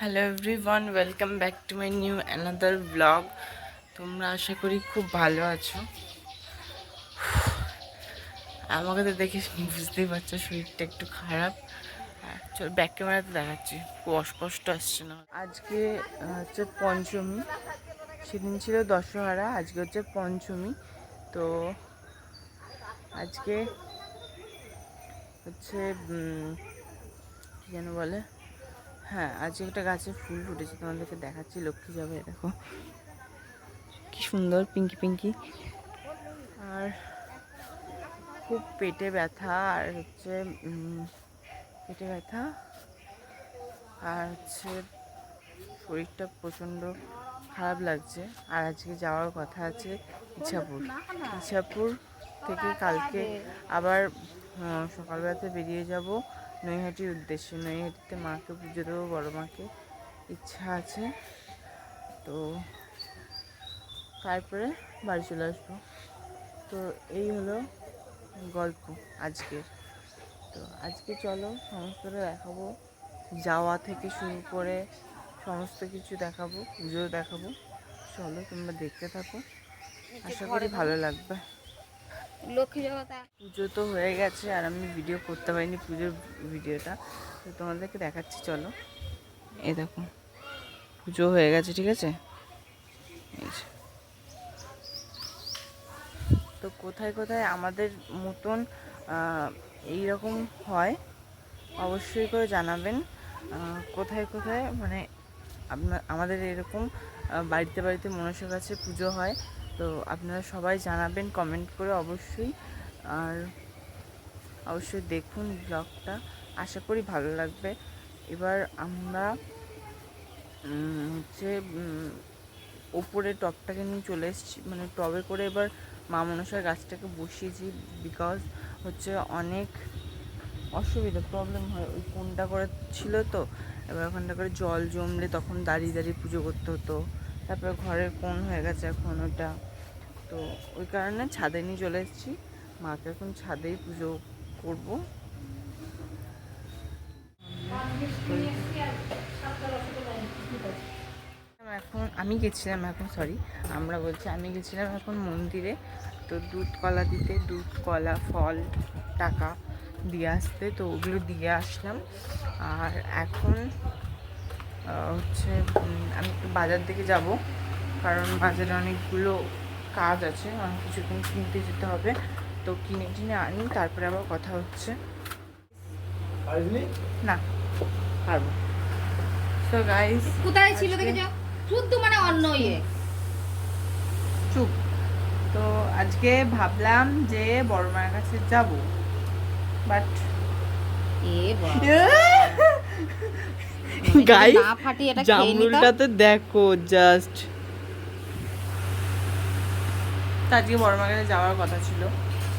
Hello everyone welcome back to my new another blog তোমরা আশা করি খুব ভালো আছো। আমাকে তো দেখে বুঝতেই পারছ শরীরটা একটু খারাপ। চল ব্যাক ক্যামেরাতে দেখাচ্ছি। খুব অস্পষ্ট আসছে না। আজকে হচ্ছে পঞ্চমী। সেদিন ছিল দশহরা, আজকে হচ্ছে পঞ্চমী। তো আজকে হচ্ছে কি যেন বলে? হ্যাঁ আজকে একটা গাছে ফুল ফুটেছে, তোমাদেরকে দেখাচ্ছি, লক্ষ্মী যাবে, দেখো। কি সুন্দর, পিঙ্কি পিঙ্কি। আর খুব পেটে ব্যথা, আর হচ্ছে পেটে ব্যথা, আর হচ্ছে শরীরটা প্রচণ্ড খারাপ লাগছে। আর আজকে যাওয়ার কথা আছে ইচ্ছাপুর। ইচ্ছাপুর থেকে কালকে আবার সকালবেলাতে বেরিয়ে যাব। নৈহাটির উদ্দেশ্যে। নৈহাটিতে মাকে পুজো দেবো, বড় মাকে। ইচ্ছা আছে। তো তারপরে বাড়ি চলে আসব। তো এই হলো গল্প আজকের। তো আজকে চলো সমস্তটা দেখাবো। যাওয়া থেকে শুরু করে সমস্ত কিছু দেখাবো, পুজো দেখাবো। চলো তোমরা দেখতে থাকো। আশা করি ভালো লাগবে। লক্ষ্মী পুজো তো হয়ে গেছে আর আমি ভিডিও করতে পারিনি পুজোর ভিডিওটা তো তোমাদেরকে দেখাচ্ছি, চলো। এই দেখো, পুজো হয়ে গেছে, ঠিক আছে? তো কোথায় কোথায় আমাদের মতন এই রকম হয়, অবশ্যই করে জানাবেন। কোথায় কোথায় মানে আপনার, আমাদের এরকম বাড়িতে বাড়িতে মনসা কাছে পুজো হয় তো আপনারা সবাই জানাবেন কমেন্ট করে অবশ্যই। আর অবশ্যই দেখুন ব্লগটা আশা করি ভালো লাগবে। এবার আমরা হচ্ছে ওপরে টবটাকে নিয়ে চলে এসেছি। মানে টবে করে এবার মা মনসার গাছটাকে বসিয়েছি বিকজ হচ্ছে অনেক অসুবিধা প্রবলেম হয়। ওই কোনটা করে ছিল তো, এবার ওখানটা করে জল জমলে তখন দাঁড়িয়ে দাঁড়িয়ে পুজো করতে হতো। তারপরে ঘরের কোন হয়ে গেছে এখন ওটা। তো ওই কারণে ছাদে নিয়ে চলে এসেছি। মাকে এখন ছাদেই পুজো করব। এখন আমি গেছিলাম এখন সরি আমরা বলছি আমি গেছিলাম এখন মন্দিরে। তো দুধ কলা দিতে, দুধ, কলা, ফল, টাকা দিয়ে আসতে, তো ওগুলো দিয়ে আসলাম। আর এখন হচ্ছে আমি একটু বাজার দিকে যাব, কারণ বাজারে অনেকগুলো কাজ আছে অনেক কিছু কিন- কিনতে যেতে হবে। তো কিনে টিনে আনি তারপরে আবার কথা হচ্ছে। না। পারব তো গাইস কোথায় ছিল দেখেছ? শুদ্ধ মানে অন্য ইয়ে চুপ। তো আজকে ভাবলাম যে বড় মায়ের কাছে যাব। বাট এ গাইস না ফাটি এটা খেয়ে নিতাম জামরুলটা তো দেখো জাস্ট তো আজকে বড় মায়ের কাছে যাওয়ার কথা ছিল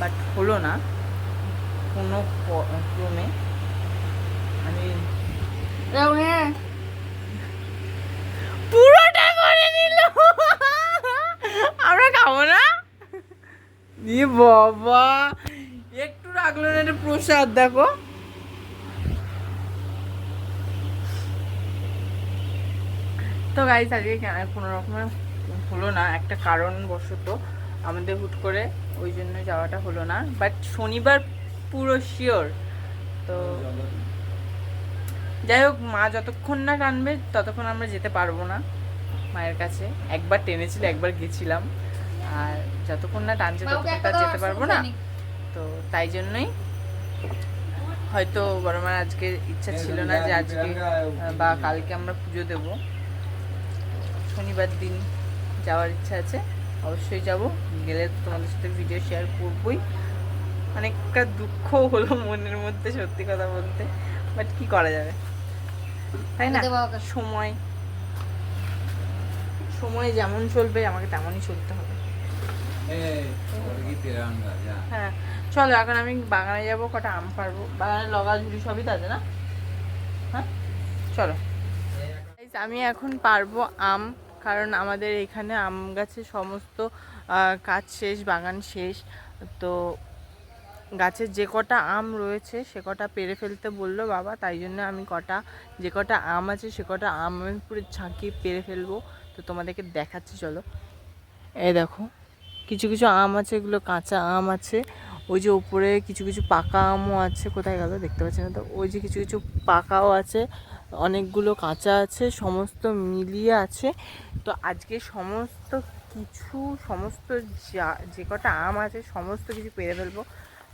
বাট হলো না। কোনো ক্রমে। আমি পুরোটা করে নিল। আমরা খাব না? ই বাবা একটু রাখল না এটা প্রসাদ দেখো। তো গাইস আজকে কেন- কোনো রকমের হলো না একটা কারণবশত। আমাদের হুট করে ওই জন্য যাওয়াটা হলো না। বাট শনিবার পুরো শিওর তো যাই হোক মা যতক্ষণ না টানবে ততক্ষণ আমরা যেতে পারব না মায়ের কাছে। একবার টেনেছিল একবার গেছিলাম। আর যতক্ষণ না টানছে ততক্ষণ যেতে পারব না। তো তাই জন্যই হয়তো বড় মার আজকে ইচ্ছা ছিল না যে আজকে বা কালকে আমরা পুজো দেব। শনিবার দিন যাওয়ার ইচ্ছা আছে। অবশ্যই যাব। গেলে তোমাদের সাথে ভিডিও শেয়ার করবই। অনেকটা দুঃখ হলো মনের মধ্যে সত্যি কথা বলতে। বাট কি করা যাবে? তাই না। সময়। সময় যেমন চলবে আমাকে তেমনই চলতে হবে। হ্যাঁ। চলো এখন আমি বাগানে যাব কটা আম পারব বাগানে লগা ঝুড়ি সবই আছে না? হ্যাঁ? চলো। আমি এখন পারব আম কারণ আমাদের এখানে আম গাছে সমস্ত কাজ শেষ, বাগান শেষ। তো গাছের যে কটা আম রয়েছে, সে কটা পেরে ফেলতে বলল বাবা। তাই জন্য আমি কটা, যে কটা আম আছে, সে কটা আম আমি পুরো ঝাঁকিয়ে পেরে ফেলব। তো তোমাদেরকে দেখাচ্ছি, চলো। এই দেখো, কিছু কিছু আম আছে, এগুলো কাঁচা আম আছে। ওই যে উপরে কিছু কিছু পাকা আমও আছে। কোথায় গেল? দেখতে পাচ্ছি না তো। ওই যে কিছু কিছু পাকাও আছে। অনেকগুলো কাঁচা আছে, সমস্ত মিলিয়ে আছে। তো আজকে সমস্ত কিছু, সমস্ত যা, যে কটা আম আছে, সমস্ত কিছু পেরে ফেলব।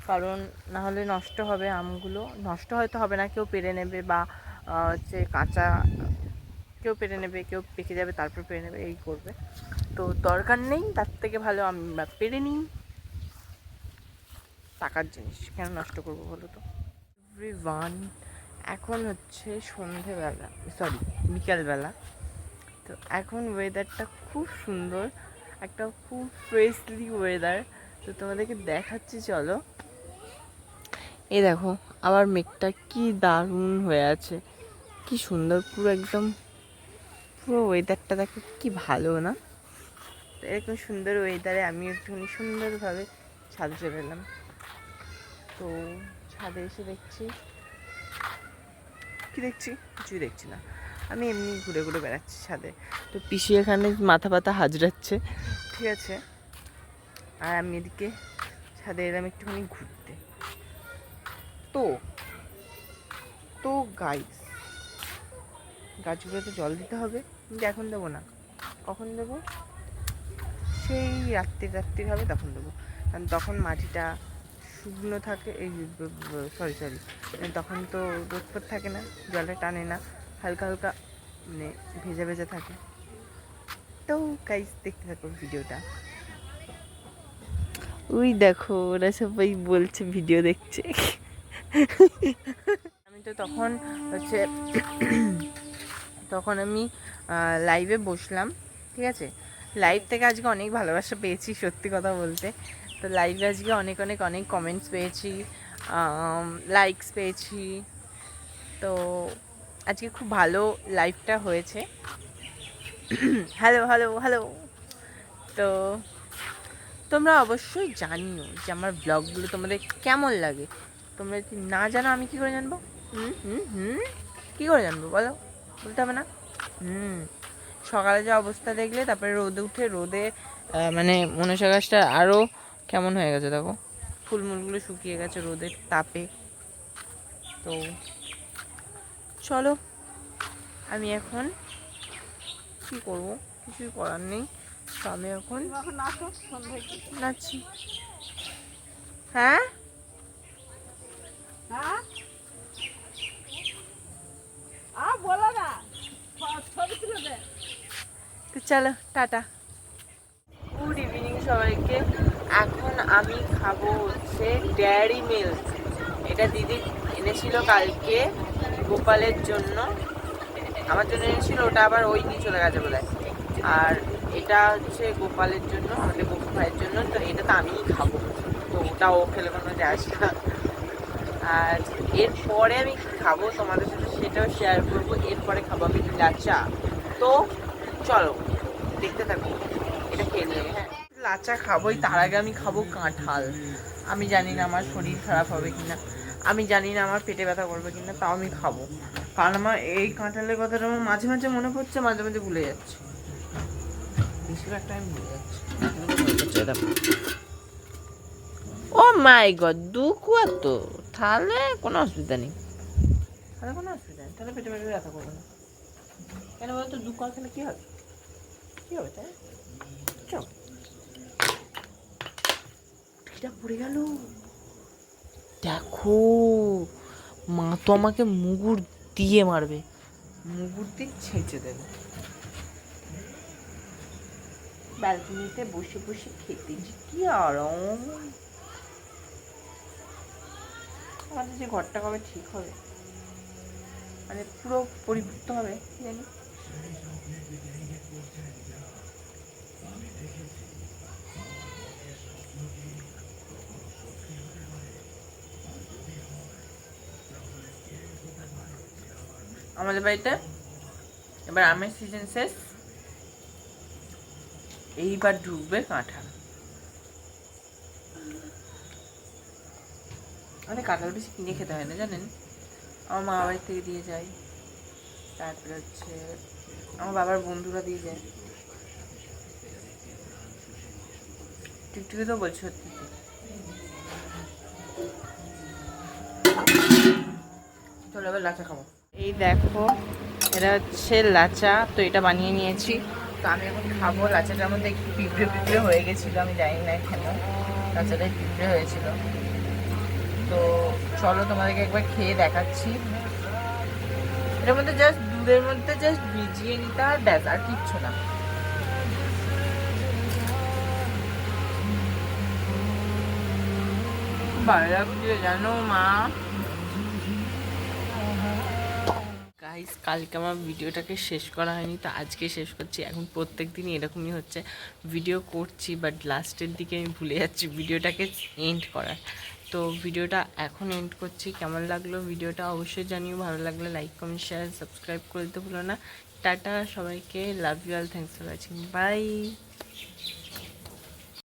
কারণ না হলে নষ্ট হবে আমগুলো। নষ্ট হয়তো হবে না, কেউ পেরে নেবে বা হচ্ছে কাঁচা, কেউ পেরে নেবে, কেউ পেকে যাবে, তারপর পেরে নেবে, এই করবে। তো দরকার নেই, তার থেকে ভালো আমরা পেরে নিই। টাকার জিনিস, কেন নষ্ট করব বলো তো? ওয়ান এখন হচ্ছে সন্ধেবেলা সরি বিকালবেলা। তো এখন ওয়েদারটা খুব সুন্দর, একটা খুব ফ্রেশলি ওয়েদার তো তোমাদেরকে দেখাচ্ছি, চলো। এই দেখো আবার মেঘটা কি দারুণ হয়ে আছে। কি সুন্দর, পুরো একদম, পুরো ওয়েদারটা দেখো কি ভালো না। তো এরকম সুন্দর ওয়েদারে আমি একটুখানি সুন্দরভাবে ছাদে চলে এলাম। তো ছাদে এসে দেখছি কি দেখছি? কিছুই দেখছি না। আমি এমনি ঘুরে ঘুরে বেড়াচ্ছি ছাদে। তো পিসি এখানে মাথা পাতা হাজরাচ্ছে ঠিক আছে। আর আমি এদিকে ছাদে এলাম একটুখানি ঘুরতে। তো তো গাইস গাছগুলোতে জল দিতে হবে। কিন্তু এখন দেবো না? কখন দেবো? সেই রাত্রি রাত্রি হবে তখন দেবো। কারণ তখন মাটিটা শুকনো থাকে এই সরি সরি তখন তো রোদ থাকে না জলে টানে না হালকা হালকা মানে ভেজা ভেজা থাকে। তো গাইস দেখতে থাকো ভিডিওটা। ওই দেখো ওরা সবাই বলছে ভিডিও দেখছে। আমি তো তখন হচ্ছে তখন আমি লাইভে বসলাম ঠিক আছে? লাইভ থেকে আজকে অনেক ভালোবাসা পেয়েছি সত্যি কথা বলতে। তো লাইভে আজকে অনেক অনেক অনেক কমেন্টস পেয়েছি লাইকস পেয়েছি। তো আজকে খুব ভালো লাইভটা হয়েছে। হ্যালো হ্যালো হ্যালো তো তোমরা অবশ্যই জানিও যে আমার ব্লগগুলো তোমাদের কেমন লাগে। তোমরা যদি না জানো আমি কি করে জানব? হুম হুম হুম। কী করে জানব বলো? বলতে হবে না? হুম। সকালে যে অবস্থা দেখলে তারপরে রোদে উঠে রোদে মানে মনসা আরও কেমন হয়ে গেছে দেখো? ফুলমুলগুলো শুকিয়ে গেছে রোদের তাপে। তো চলো আমি এখন কি করব? কিছুই করার নেই। তো আমি এখন নাচছি। হ্যাঁ? তো চলো টাটা। গুড ইভিনিং সবাইকে। আমি খাব হচ্ছে ডেয়ারি মিল্ক এটা দিদি এনেছিল কালকে গোপালের জন্য। আমার জন্য এনেছিল, ওটা আবার ওই নিয়ে চলে গেছে বোধ আর এটা হচ্ছে গোপালের জন্য আমাদের গোপু ভাইয়ের জন্য, তো এটা তো আমিই খাব। তো ওটা ও খেলে কোনো যায় না। আর এরপরে আমি খাব তোমাদের সাথে সেটাও শেয়ার করব। এরপরে খাব আমি লাচা তো চলো, দেখতে থাকো। এটা খেয়ে নিয়ে হ্যাঁ? লাচা খাবোই তার আগে আমি খাব কাঁঠাল। আমি জানি না আমার শরীর খারাপ হবে কিনা। আমি জানি না আমার পেটে ব্যথা করবে কিনা তাও আমি খাব। কারণ আমার এই কাঁঠালের কথাটা আমার মাঝে মাঝে মনে পড়ছে মাঝে মাঝে ভুলে যাচ্ছে। বেশিরভাগ টাইম ভুলে যাচ্ছে। ও মাই গড দু কুয়া তো তাহলে কোনো অসুবিধা নেই। তাহলে কোনো অসুবিধা নেই তাহলে পেটে পেটে ব্যথা করবে না। কেন বলতো দু কুয়া খেলে কী হবে? কী হবে তাই? চল। এটা পড়ে গেল। দেখো মা তো আমাকে মুগুর দিয়ে মারবে। মুগুর দিয়ে ছেঁচে দেবে। ব্যালকনিতে বসে বসে খেতে যে কি আরাম। আমাদের যে ঘরটা কবে ঠিক হবে? মানে পুরো পরিপূর্ত হবে কি জানি। আমাদের বাড়িতে। এবার আমের সিজন শেষ। এইবার ঢুকবে কাঁঠাল। মানে কাঁঠাল বেশি কিনে খেতে হয় না, জানেন? আমার মা বাড়ি থেকে দিয়ে যায়। তারপরে হচ্ছে আমার বাবার বন্ধুরা দিয়ে যায়। টিকটিকি তো বলছি সত্যি। চলো এবার লাচা খাব। এই দেখো, এটা হচ্ছে লাচা, তো এটা বানিয়ে নিয়েছি। তো আমি এখন খাব। লাচাটার মধ্যে একটু পিঁপড়ে পিঁপড়ে হয়ে গেছিল, আমি জানি না কেন লাচাটাই পিঁপড়ে হয়েছিল। তো চলো তোমাদেরকে একবার খেয়ে দেখাচ্ছি। এটার মধ্যে জাস্ট দুধের মধ্যে জাস্ট ভিজিয়ে নিতে হয়, ব্যাস, আর কিচ্ছু না। ভালো লাগছিল জানো মা। গাইস কালকে আমার ভিডিওটাকে শেষ করা হয়নি, তো আজকে শেষ করছি। এখন প্রত্যেক দিনই এরকমই হচ্ছে। ভিডিও করছি বাট লাস্টের দিকে আমি ভুলে যাচ্ছি ভিডিওটাকে এন্ড করার। তো ভিডিওটা এখন এন্ড করছি। কেমন লাগল ভিডিওটা অবশ্যই জানিও। ভালো লাগলে লাইক কমেন্ট শেয়ার সাবস্ক্রাইব করে দিতে ভুলো না। টাটা সবাইকে। Love you all thanks for watching bye